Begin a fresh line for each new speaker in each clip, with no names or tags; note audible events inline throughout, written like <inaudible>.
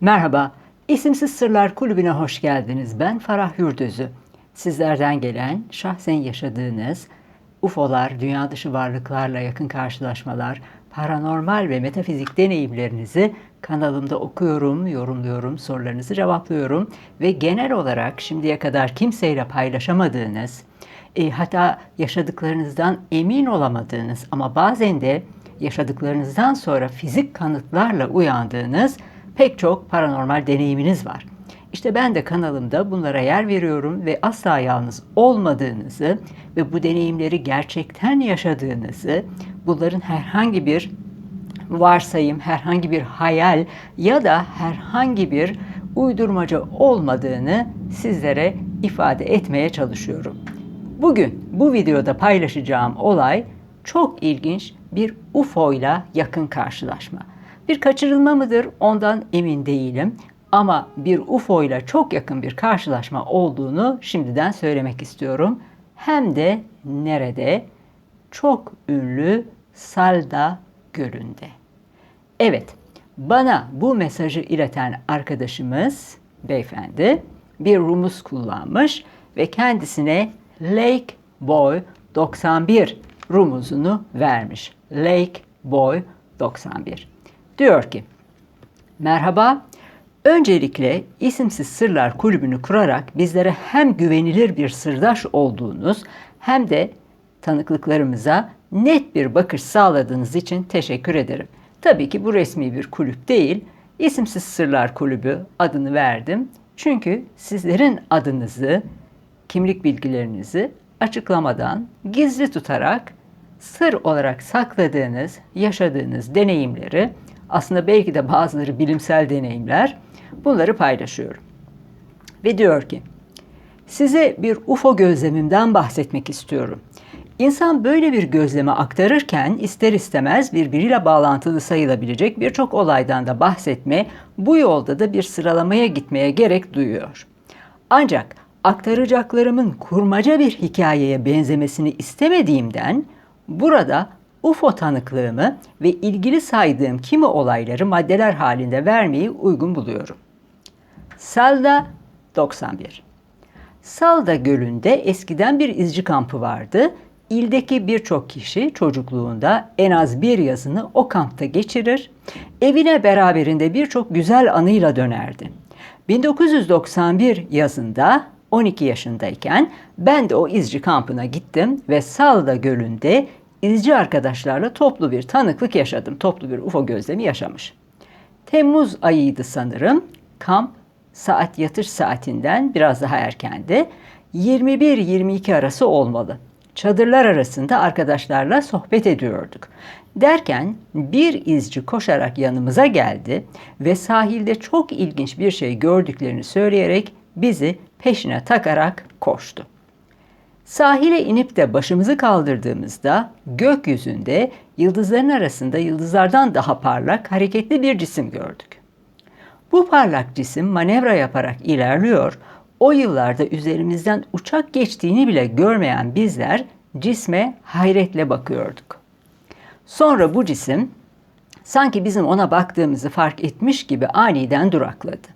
Merhaba, İsimsiz Sırlar Kulübü'ne hoş geldiniz. Ben Farah Yurdözü. Sizlerden gelen, şahsen yaşadığınız UFO'lar, dünya dışı varlıklarla yakın karşılaşmalar, paranormal ve metafizik deneyimlerinizi kanalımda okuyorum, yorumluyorum, sorularınızı cevaplıyorum ve genel olarak şimdiye kadar kimseyle paylaşamadığınız, e, hatta yaşadıklarınızdan emin olamadığınız ama bazen de yaşadıklarınızdan sonra fizik kanıtlarla uyandığınız pek çok paranormal deneyiminiz var. İşte ben de kanalımda bunlara yer veriyorum ve asla yalnız olmadığınızı ve bu deneyimleri gerçekten yaşadığınızı, bunların herhangi bir varsayım, herhangi bir hayal ya da herhangi bir uydurmaca olmadığını sizlere ifade etmeye çalışıyorum. Bugün bu videoda paylaşacağım olay çok ilginç bir UFO ile yakın karşılaşma. Bir kaçırılma mıdır ondan emin değilim ama bir UFO ile çok yakın bir karşılaşma olduğunu şimdiden söylemek istiyorum. Hem de nerede? Çok ünlü Salda Gölü'nde. Evet, bana bu mesajı ileten arkadaşımız beyefendi bir rumuz kullanmış ve kendisine Lake Boy 91 rumuzunu vermiş. Lake Boy 91. Diyor ki, merhaba, öncelikle isimsiz sırlar kulübünü kurarak bizlere hem güvenilir bir sırdaş olduğunuz hem de tanıklıklarımıza net bir bakış sağladığınız için teşekkür ederim. Tabii ki bu resmi bir kulüp değil, isimsiz sırlar kulübü adını verdim. Çünkü sizlerin adınızı, kimlik bilgilerinizi açıklamadan gizli tutarak sır olarak sakladığınız, yaşadığınız deneyimleri aslında belki de bazıları bilimsel deneyimler bunları paylaşıyorum. Ve diyor ki size bir UFO gözlemimden bahsetmek istiyorum. İnsan böyle bir gözleme aktarırken ister istemez birbiriyle bağlantılı sayılabilecek birçok olaydan da bahsetme, bu yolda da bir sıralamaya gitmeye gerek duyuyor. Ancak aktaracaklarımın kurmaca bir hikayeye benzemesini istemediğimden burada UFO tanıklığımı ve ilgili saydığım kimi olayları maddeler halinde vermeyi uygun buluyorum. Salda 91 Salda Gölü'nde eskiden bir izci kampı vardı. İldeki birçok kişi çocukluğunda en az bir yazını o kampta geçirir, evine beraberinde birçok güzel anıyla dönerdi. 1991 yazında 12 yaşındayken ben de o izci kampına gittim ve Salda Gölü'nde izci arkadaşlarla toplu bir tanıklık yaşadım. Toplu bir UFO gözlemi yaşamış. Temmuz ayıydı sanırım. Kamp saat yatış saatinden biraz daha erkendi. 21-22 arası olmalı. Çadırlar arasında arkadaşlarla sohbet ediyorduk. Derken bir izci koşarak yanımıza geldi ve sahilde çok ilginç bir şey gördüklerini söyleyerek bizi peşine takarak koştu. Sahile inip de başımızı kaldırdığımızda gökyüzünde yıldızların arasında yıldızlardan daha parlak hareketli bir cisim gördük. Bu parlak cisim manevra yaparak ilerliyor, o yıllarda üzerimizden uçak geçtiğini bile görmeyen bizler cisme hayretle bakıyorduk. Sonra bu cisim sanki bizim ona baktığımızı fark etmiş gibi aniden durakladı.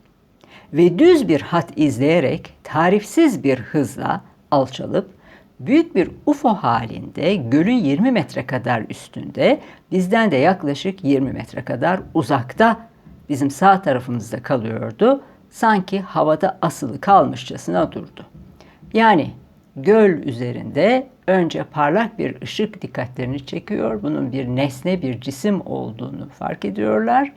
Ve düz bir hat izleyerek tarifsiz bir hızla alçalıp büyük bir UFO halinde gölün 20 metre kadar üstünde, bizden de yaklaşık 20 metre kadar uzakta bizim sağ tarafımızda kalıyordu. Sanki havada asılı kalmışçasına durdu. Yani göl üzerinde önce parlak bir ışık dikkatlerini çekiyor. Bunun bir nesne, bir cisim olduğunu fark ediyorlar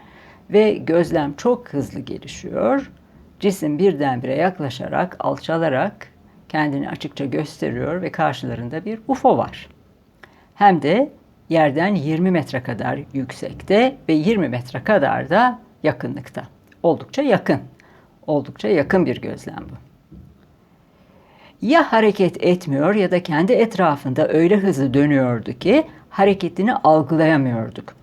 ve gözlem çok hızlı gelişiyor. Cisim birdenbire yaklaşarak, alçalarak kendini açıkça gösteriyor ve karşılarında bir UFO var. Hem de yerden 20 metre kadar yüksekte ve 20 metre kadar da yakınlıkta. Oldukça yakın. Oldukça yakın bir gözlem bu. Ya hareket etmiyor ya da kendi etrafında öyle hızlı dönüyordu ki hareketini algılayamıyorduk.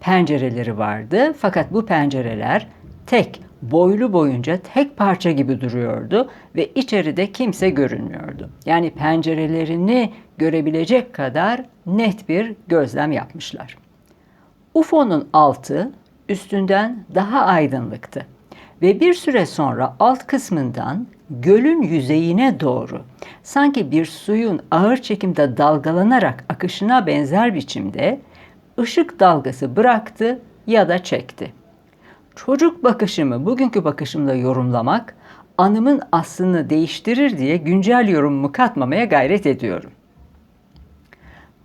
Pencereleri vardı fakat bu pencereler tek boylu boyunca tek parça gibi duruyordu ve içeride kimse görünmüyordu. Yani pencerelerini görebilecek kadar net bir gözlem yapmışlar. UFO'nun altı üstünden daha aydınlıktı ve bir süre sonra alt kısmından gölün yüzeyine doğru sanki bir suyun ağır çekimde dalgalanarak akışına benzer biçimde ışık dalgası bıraktı ya da çekti. Çocuk bakışımı bugünkü bakışımla yorumlamak anımın aslını değiştirir diye güncel yorumumu katmamaya gayret ediyorum.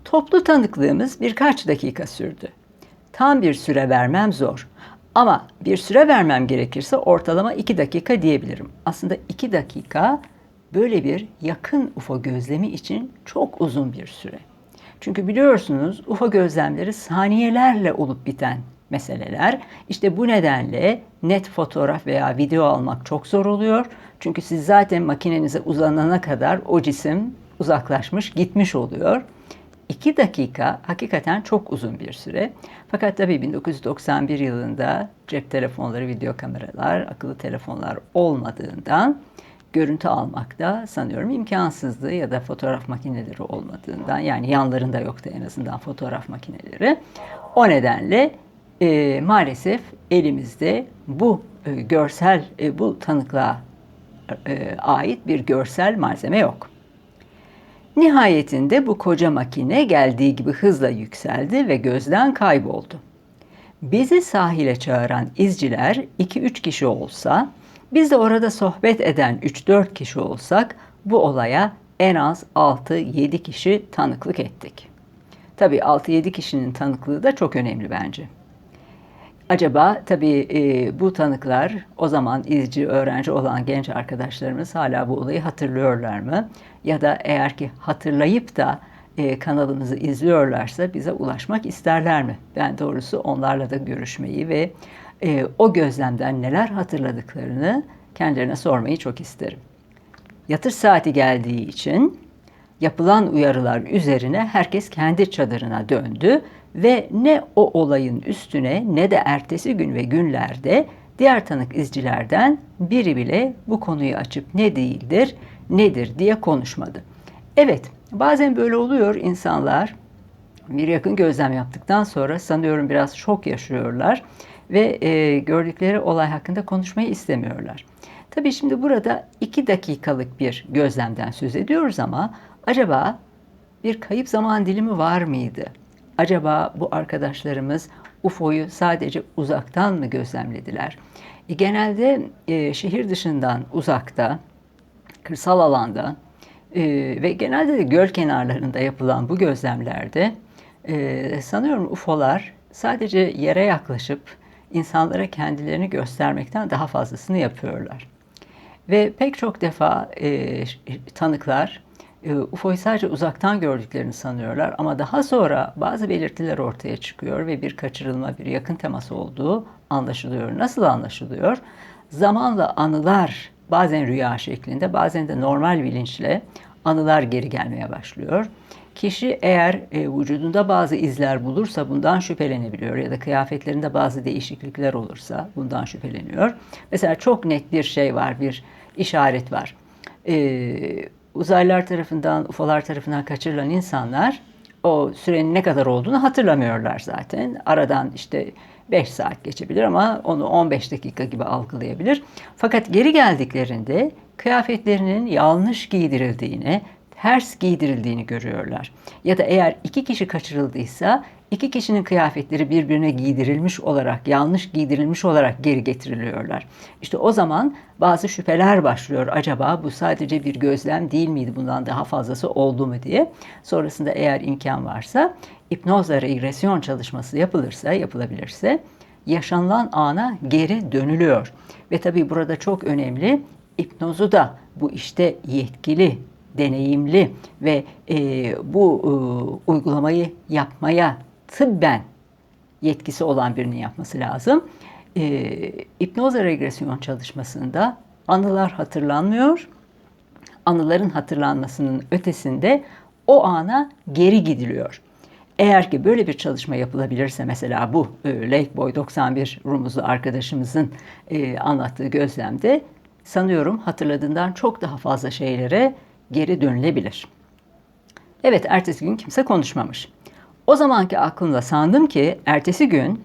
Toplu tanıklığımız birkaç dakika sürdü. Tam bir süre vermem zor. Ama bir süre vermem gerekirse ortalama iki dakika diyebilirim. Aslında iki dakika böyle bir yakın UFO gözlemi için çok uzun bir süre. Çünkü biliyorsunuz UFO gözlemleri saniyelerle olup biten meseleler. İşte bu nedenle net fotoğraf veya video almak çok zor oluyor. Çünkü siz zaten makinenize uzanana kadar o cisim uzaklaşmış, gitmiş oluyor. 2 dakika hakikaten çok uzun bir süre. Fakat tabii 1991 yılında cep telefonları, video kameralar, akıllı telefonlar olmadığından görüntü almak da sanıyorum imkansızdı ya da fotoğraf makineleri olmadığından yani yanlarında yoktu en azından fotoğraf makineleri. O nedenle e, maalesef elimizde bu e, görsel, e, bu tanıklığa e, ait bir görsel malzeme yok. Nihayetinde bu koca makine geldiği gibi hızla yükseldi ve gözden kayboldu. Bizi sahile çağıran izciler 2-3 kişi olsa, biz de orada sohbet eden 3-4 kişi olsak bu olaya en az 6-7 kişi tanıklık ettik. Tabii 6-7 kişinin tanıklığı da çok önemli bence. Acaba tabii e, bu tanıklar o zaman izci öğrenci olan genç arkadaşlarımız hala bu olayı hatırlıyorlar mı? Ya da eğer ki hatırlayıp da e, kanalımızı izliyorlarsa bize ulaşmak isterler mi? Ben doğrusu onlarla da görüşmeyi ve e, o gözlemden neler hatırladıklarını kendilerine sormayı çok isterim. Yatış saati geldiği için yapılan uyarılar üzerine herkes kendi çadırına döndü ve ne o olayın üstüne ne de ertesi gün ve günlerde diğer tanık izcilerden biri bile bu konuyu açıp ne değildir, nedir diye konuşmadı. Evet, bazen böyle oluyor insanlar bir yakın gözlem yaptıktan sonra sanıyorum biraz şok yaşıyorlar ve e, gördükleri olay hakkında konuşmayı istemiyorlar. Tabii şimdi burada iki dakikalık bir gözlemden söz ediyoruz ama acaba bir kayıp zaman dilimi var mıydı? Acaba bu arkadaşlarımız UFO'yu sadece uzaktan mı gözlemlediler? E, genelde e, şehir dışından uzakta, kırsal alanda e, ve genelde de göl kenarlarında yapılan bu gözlemlerde e, sanıyorum UFO'lar sadece yere yaklaşıp insanlara kendilerini göstermekten daha fazlasını yapıyorlar. Ve pek çok defa e, tanıklar UFO'yu sadece uzaktan gördüklerini sanıyorlar ama daha sonra bazı belirtiler ortaya çıkıyor ve bir kaçırılma, bir yakın temas olduğu anlaşılıyor. Nasıl anlaşılıyor? Zamanla anılar bazen rüya şeklinde, bazen de normal bilinçle anılar geri gelmeye başlıyor. Kişi eğer e, vücudunda bazı izler bulursa bundan şüphelenebiliyor ya da kıyafetlerinde bazı değişiklikler olursa bundan şüpheleniyor. Mesela çok net bir şey var, bir işaret var. E, uzaylılar tarafından, UFO'lar tarafından kaçırılan insanlar o sürenin ne kadar olduğunu hatırlamıyorlar zaten. Aradan işte 5 saat geçebilir ama onu 15 dakika gibi algılayabilir. Fakat geri geldiklerinde kıyafetlerinin yanlış giydirildiğini, ters giydirildiğini görüyorlar. Ya da eğer iki kişi kaçırıldıysa iki kişinin kıyafetleri birbirine giydirilmiş olarak, yanlış giydirilmiş olarak geri getiriliyorlar. İşte o zaman bazı şüpheler başlıyor. Acaba bu sadece bir gözlem değil miydi? Bundan daha fazlası oldu mu diye. Sonrasında eğer imkan varsa hipnozla regresyon çalışması yapılırsa, yapılabilirse yaşanılan ana geri dönülüyor. Ve tabii burada çok önemli hipnozu da bu işte yetkili deneyimli ve e, bu e, uygulamayı yapmaya tıbben yetkisi olan birinin yapması lazım. E, hipnoz regresyon çalışmasında anılar hatırlanmıyor. Anıların hatırlanmasının ötesinde o ana geri gidiliyor. Eğer ki böyle bir çalışma yapılabilirse mesela bu e, Lake Boy 91 rumuzlu arkadaşımızın e, anlattığı gözlemde sanıyorum hatırladığından çok daha fazla şeylere geri dönülebilir. Evet ertesi gün kimse konuşmamış. O zamanki aklımda sandım ki ertesi gün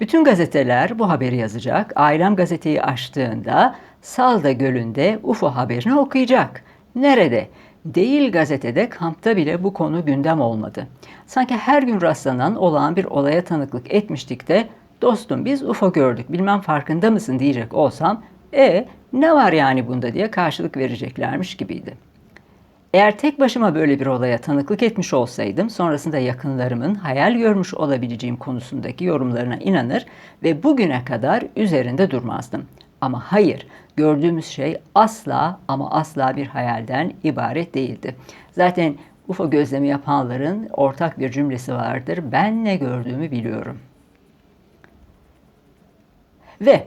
Bütün gazeteler bu haberi yazacak. Ailem gazeteyi açtığında Salda Gölü'nde UFO haberini okuyacak. Nerede? Değil gazetede, kampta bile bu konu gündem olmadı. Sanki her gün rastlanan olağan bir olaya tanıklık etmiştik de dostum biz UFO gördük bilmem farkında mısın diyecek olsam e ne var yani bunda diye karşılık vereceklermiş gibiydi. Eğer tek başıma böyle bir olaya tanıklık etmiş olsaydım sonrasında yakınlarımın hayal görmüş olabileceğim konusundaki yorumlarına inanır ve bugüne kadar üzerinde durmazdım. Ama hayır, gördüğümüz şey asla ama asla bir hayalden ibaret değildi. Zaten UFO gözlemi yapanların ortak bir cümlesi vardır. Ben ne gördüğümü biliyorum. Ve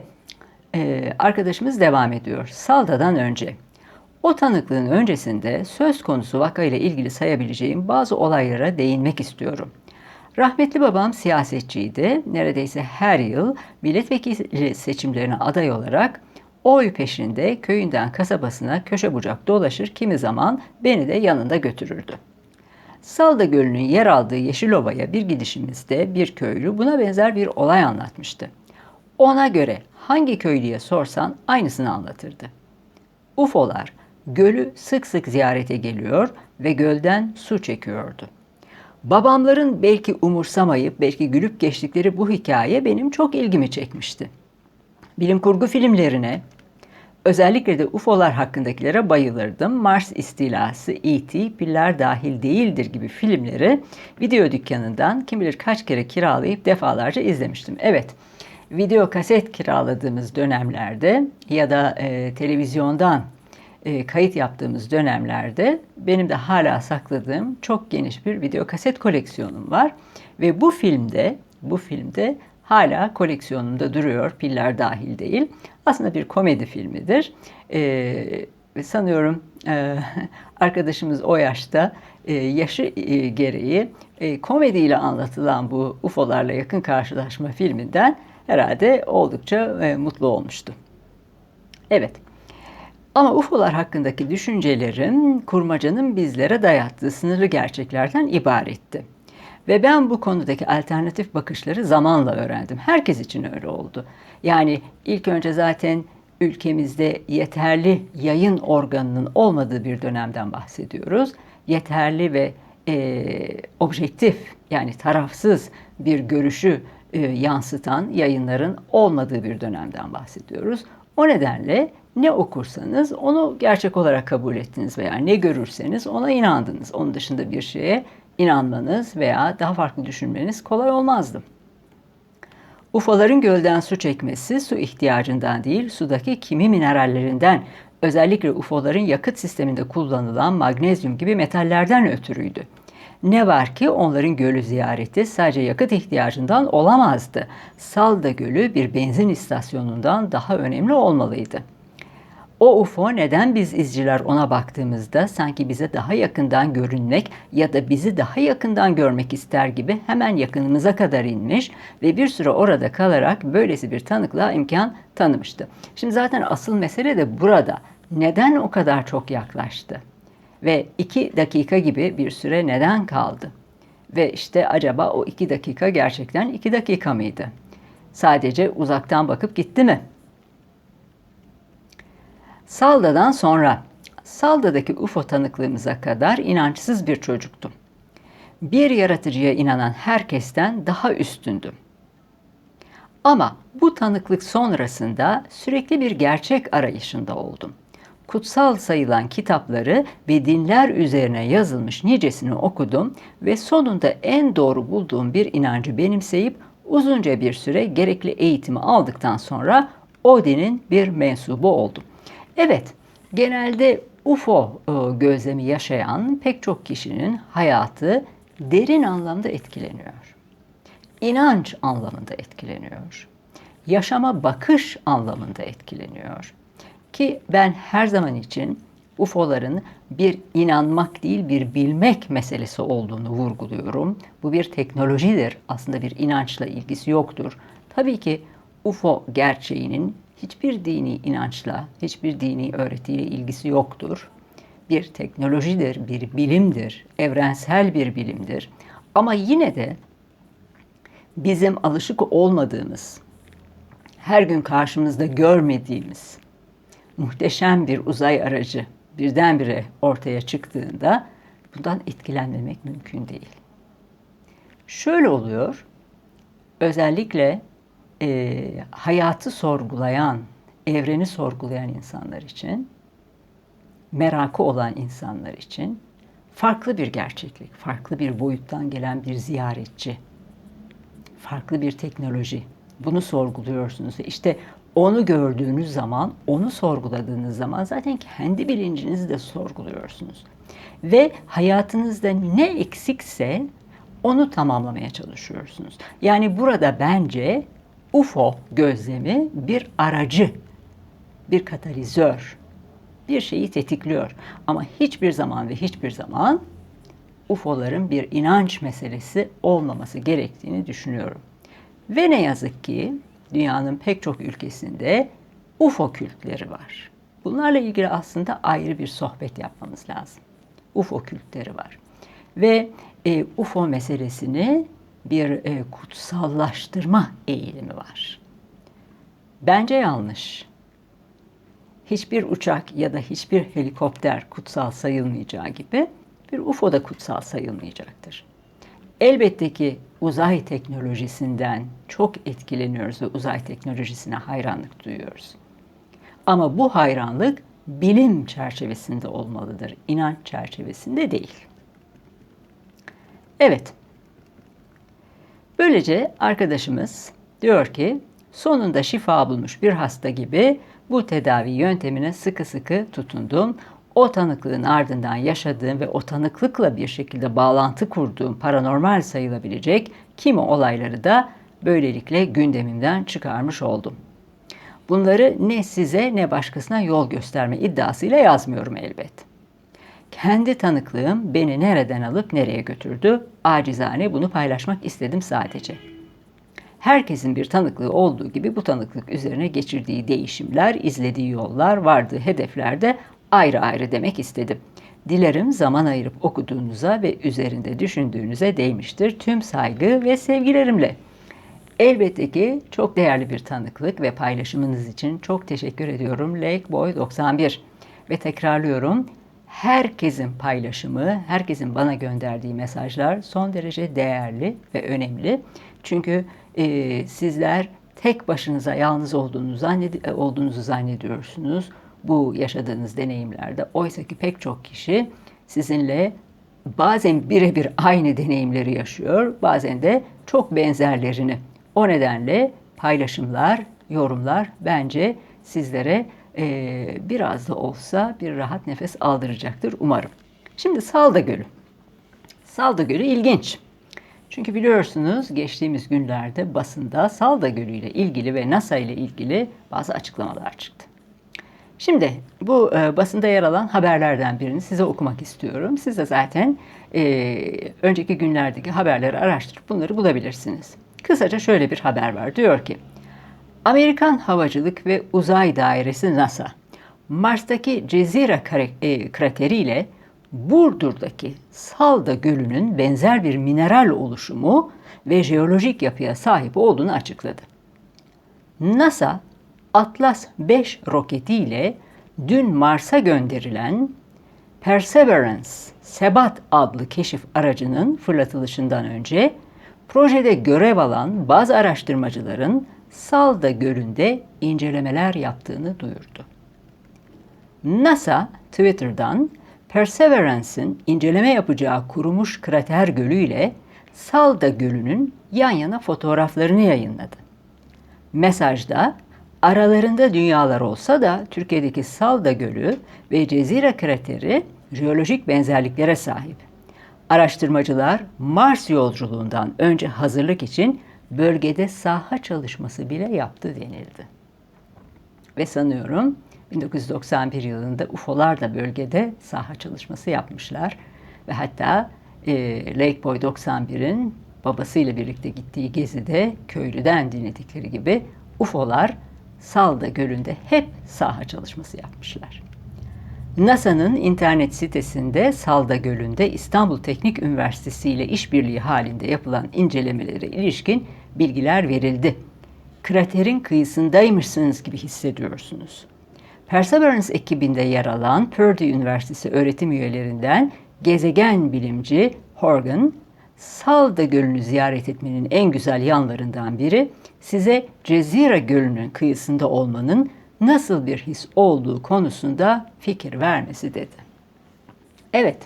e, arkadaşımız devam ediyor. Salda'dan önce. O tanıklığın öncesinde söz konusu vakayla ilgili sayabileceğim bazı olaylara değinmek istiyorum. Rahmetli babam siyasetçiydi. Neredeyse her yıl milletvekili seçimlerine aday olarak oy peşinde köyünden kasabasına köşe bucak dolaşır kimi zaman beni de yanında götürürdü. Salda Gölü'nün yer aldığı Yeşilova'ya bir gidişimizde bir köylü buna benzer bir olay anlatmıştı. Ona göre hangi köylüye sorsan aynısını anlatırdı. UFO'lar gölü sık sık ziyarete geliyor ve gölden su çekiyordu. Babamların belki umursamayıp belki gülüp geçtikleri bu hikaye benim çok ilgimi çekmişti. Bilim kurgu filmlerine, özellikle de UFO'lar hakkındakilere bayılırdım. Mars istilası, E.T., piller dahil değildir gibi filmleri video dükkanından kim bilir kaç kere kiralayıp defalarca izlemiştim. Evet, video kaset kiraladığımız dönemlerde ya da e, televizyondan e, kayıt yaptığımız dönemlerde benim de hala sakladığım çok geniş bir video kaset koleksiyonum var ve bu filmde bu filmde hala koleksiyonumda duruyor piller dahil değil. Aslında bir komedi filmidir. E, sanıyorum e, <laughs> arkadaşımız o yaşta e, yaşı e, gereği e, komediyle anlatılan bu UFO'larla yakın karşılaşma filminden herhalde oldukça e, mutlu olmuştu. Evet. Ama UFO'lar hakkındaki düşüncelerim kurmacanın bizlere dayattığı sınırlı gerçeklerden ibaretti. Ve ben bu konudaki alternatif bakışları zamanla öğrendim. Herkes için öyle oldu. Yani ilk önce zaten ülkemizde yeterli yayın organının olmadığı bir dönemden bahsediyoruz. Yeterli ve e, objektif yani tarafsız bir görüşü e, yansıtan yayınların olmadığı bir dönemden bahsediyoruz. O nedenle ne okursanız onu gerçek olarak kabul ettiniz veya ne görürseniz ona inandınız. Onun dışında bir şeye inanmanız veya daha farklı düşünmeniz kolay olmazdı. UFO'ların gölden su çekmesi su ihtiyacından değil, sudaki kimi minerallerinden, özellikle UFO'ların yakıt sisteminde kullanılan magnezyum gibi metallerden ötürüydü. Ne var ki onların gölü ziyareti sadece yakıt ihtiyacından olamazdı. Salda Gölü bir benzin istasyonundan daha önemli olmalıydı. O UFO neden biz izciler ona baktığımızda sanki bize daha yakından görünmek ya da bizi daha yakından görmek ister gibi hemen yakınımıza kadar inmiş ve bir süre orada kalarak böylesi bir tanıklığa imkan tanımıştı. Şimdi zaten asıl mesele de burada. Neden o kadar çok yaklaştı? Ve iki dakika gibi bir süre neden kaldı? Ve işte acaba o iki dakika gerçekten iki dakika mıydı? Sadece uzaktan bakıp gitti mi? Salda'dan sonra Salda'daki UFO tanıklığımıza kadar inançsız bir çocuktum. Bir yaratıcıya inanan herkesten daha üstündüm. Ama bu tanıklık sonrasında sürekli bir gerçek arayışında oldum. Kutsal sayılan kitapları ve dinler üzerine yazılmış nicesini okudum ve sonunda en doğru bulduğum bir inancı benimseyip uzunca bir süre gerekli eğitimi aldıktan sonra o dinin bir mensubu oldum. Evet, genelde UFO e, gözlemi yaşayan pek çok kişinin hayatı derin anlamda etkileniyor. İnanç anlamında etkileniyor. Yaşama bakış anlamında etkileniyor. Ki ben her zaman için UFO'ların bir inanmak değil bir bilmek meselesi olduğunu vurguluyorum. Bu bir teknolojidir. Aslında bir inançla ilgisi yoktur. Tabii ki UFO gerçeğinin hiçbir dini inançla, hiçbir dini öğretiyle ilgisi yoktur. Bir teknolojidir, bir bilimdir, evrensel bir bilimdir. Ama yine de bizim alışık olmadığımız, her gün karşımızda görmediğimiz muhteşem bir uzay aracı birdenbire ortaya çıktığında bundan etkilenmemek mümkün değil. Şöyle oluyor, özellikle e, hayatı sorgulayan, evreni sorgulayan insanlar için, merakı olan insanlar için farklı bir gerçeklik, farklı bir boyuttan gelen bir ziyaretçi, farklı bir teknoloji. Bunu sorguluyorsunuz. İşte onu gördüğünüz zaman, onu sorguladığınız zaman zaten kendi bilincinizi de sorguluyorsunuz. Ve hayatınızda ne eksikse onu tamamlamaya çalışıyorsunuz. Yani burada bence UFO gözlemi bir aracı, bir katalizör, bir şeyi tetikliyor. Ama hiçbir zaman ve hiçbir zaman UFO'ların bir inanç meselesi olmaması gerektiğini düşünüyorum. Ve ne yazık ki dünyanın pek çok ülkesinde UFO kültleri var. Bunlarla ilgili aslında ayrı bir sohbet yapmamız lazım. UFO kültleri var. Ve e, UFO meselesini bir e, kutsallaştırma eğilimi var. Bence yanlış. Hiçbir uçak ya da hiçbir helikopter kutsal sayılmayacağı gibi bir UFO da kutsal sayılmayacaktır. Elbette ki uzay teknolojisinden çok etkileniyoruz ve uzay teknolojisine hayranlık duyuyoruz. Ama bu hayranlık bilim çerçevesinde olmalıdır, inanç çerçevesinde değil. Evet. Böylece arkadaşımız diyor ki sonunda şifa bulmuş bir hasta gibi bu tedavi yöntemine sıkı sıkı tutundum. O tanıklığın ardından yaşadığım ve o tanıklıkla bir şekilde bağlantı kurduğum paranormal sayılabilecek kimi olayları da böylelikle gündemimden çıkarmış oldum. Bunları ne size ne başkasına yol gösterme iddiasıyla yazmıyorum elbet. Kendi tanıklığım beni nereden alıp nereye götürdü? Acizane bunu paylaşmak istedim sadece. Herkesin bir tanıklığı olduğu gibi bu tanıklık üzerine geçirdiği değişimler, izlediği yollar, vardığı hedefler de ayrı ayrı demek istedim. Dilerim zaman ayırıp okuduğunuza ve üzerinde düşündüğünüze değmiştir. Tüm saygı ve sevgilerimle. Elbette ki çok değerli bir tanıklık ve paylaşımınız için çok teşekkür ediyorum. Lake Boy 91 ve tekrarlıyorum herkesin paylaşımı, herkesin bana gönderdiği mesajlar son derece değerli ve önemli. Çünkü e, sizler tek başınıza yalnız olduğunuzu, zanned olduğunuzu zannediyorsunuz bu yaşadığınız deneyimlerde. Oysa ki pek çok kişi sizinle bazen birebir aynı deneyimleri yaşıyor, bazen de çok benzerlerini. O nedenle paylaşımlar, yorumlar bence sizlere e, biraz da olsa bir rahat nefes aldıracaktır umarım. Şimdi Salda Gölü. Salda Gölü ilginç. Çünkü biliyorsunuz geçtiğimiz günlerde basında Salda Gölü ile ilgili ve NASA ile ilgili bazı açıklamalar çıktı. Şimdi bu e, basında yer alan haberlerden birini size okumak istiyorum. Siz de zaten e, önceki günlerdeki haberleri araştırıp bunları bulabilirsiniz. Kısaca şöyle bir haber var. Diyor ki Amerikan Havacılık ve Uzay Dairesi NASA, Mars'taki Cezira e, krateri ile Burdur'daki Salda Gölü'nün benzer bir mineral oluşumu ve jeolojik yapıya sahip olduğunu açıkladı. NASA, Atlas 5 roketiyle dün Mars'a gönderilen Perseverance Sebat adlı keşif aracının fırlatılışından önce projede görev alan bazı araştırmacıların Salda Gölü'nde incelemeler yaptığını duyurdu. NASA Twitter'dan Perseverance'ın inceleme yapacağı kurumuş krater gölü ile Salda Gölü'nün yan yana fotoğraflarını yayınladı. Mesajda aralarında dünyalar olsa da Türkiye'deki Salda Gölü ve Cezire krateri jeolojik benzerliklere sahip. Araştırmacılar Mars yolculuğundan önce hazırlık için bölgede saha çalışması bile yaptı denildi. Ve sanıyorum 1991 yılında UFO'lar da bölgede saha çalışması yapmışlar. Ve hatta e, Lake Boy 91'in babasıyla birlikte gittiği gezide köylüden dinledikleri gibi UFO'lar Salda Gölü'nde hep saha çalışması yapmışlar. NASA'nın internet sitesinde Salda Gölü'nde İstanbul Teknik Üniversitesi ile işbirliği halinde yapılan incelemelere ilişkin bilgiler verildi. Kraterin kıyısındaymışsınız gibi hissediyorsunuz. Perseverance ekibinde yer alan Purdue Üniversitesi öğretim üyelerinden gezegen bilimci Horgan, Salda Gölü'nü ziyaret etmenin en güzel yanlarından biri size Cezira Gölü'nün kıyısında olmanın nasıl bir his olduğu konusunda fikir vermesi dedi. Evet,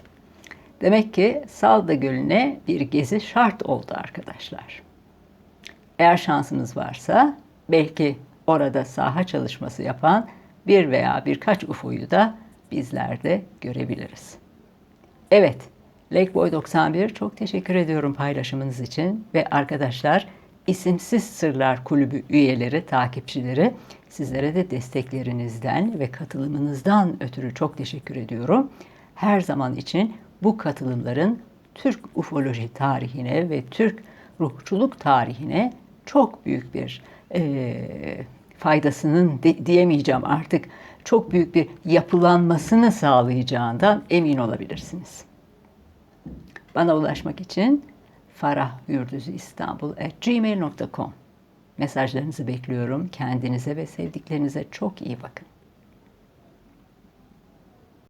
demek ki Salda Gölü'ne bir gezi şart oldu arkadaşlar. Eğer şansınız varsa belki orada saha çalışması yapan bir veya birkaç UFO'yu da bizler de görebiliriz. Evet, Lakeboy 91 çok teşekkür ediyorum paylaşımınız için ve arkadaşlar İsimsiz Sırlar Kulübü üyeleri, takipçileri sizlere de desteklerinizden ve katılımınızdan ötürü çok teşekkür ediyorum. Her zaman için bu katılımların Türk ufoloji tarihine ve Türk ruhçuluk tarihine çok büyük bir e, faydasının de, diyemeyeceğim artık çok büyük bir yapılanmasını sağlayacağından emin olabilirsiniz. Bana ulaşmak için Farah Yurdüzü İstanbul at gmail.com Mesajlarınızı bekliyorum. Kendinize ve sevdiklerinize çok iyi bakın.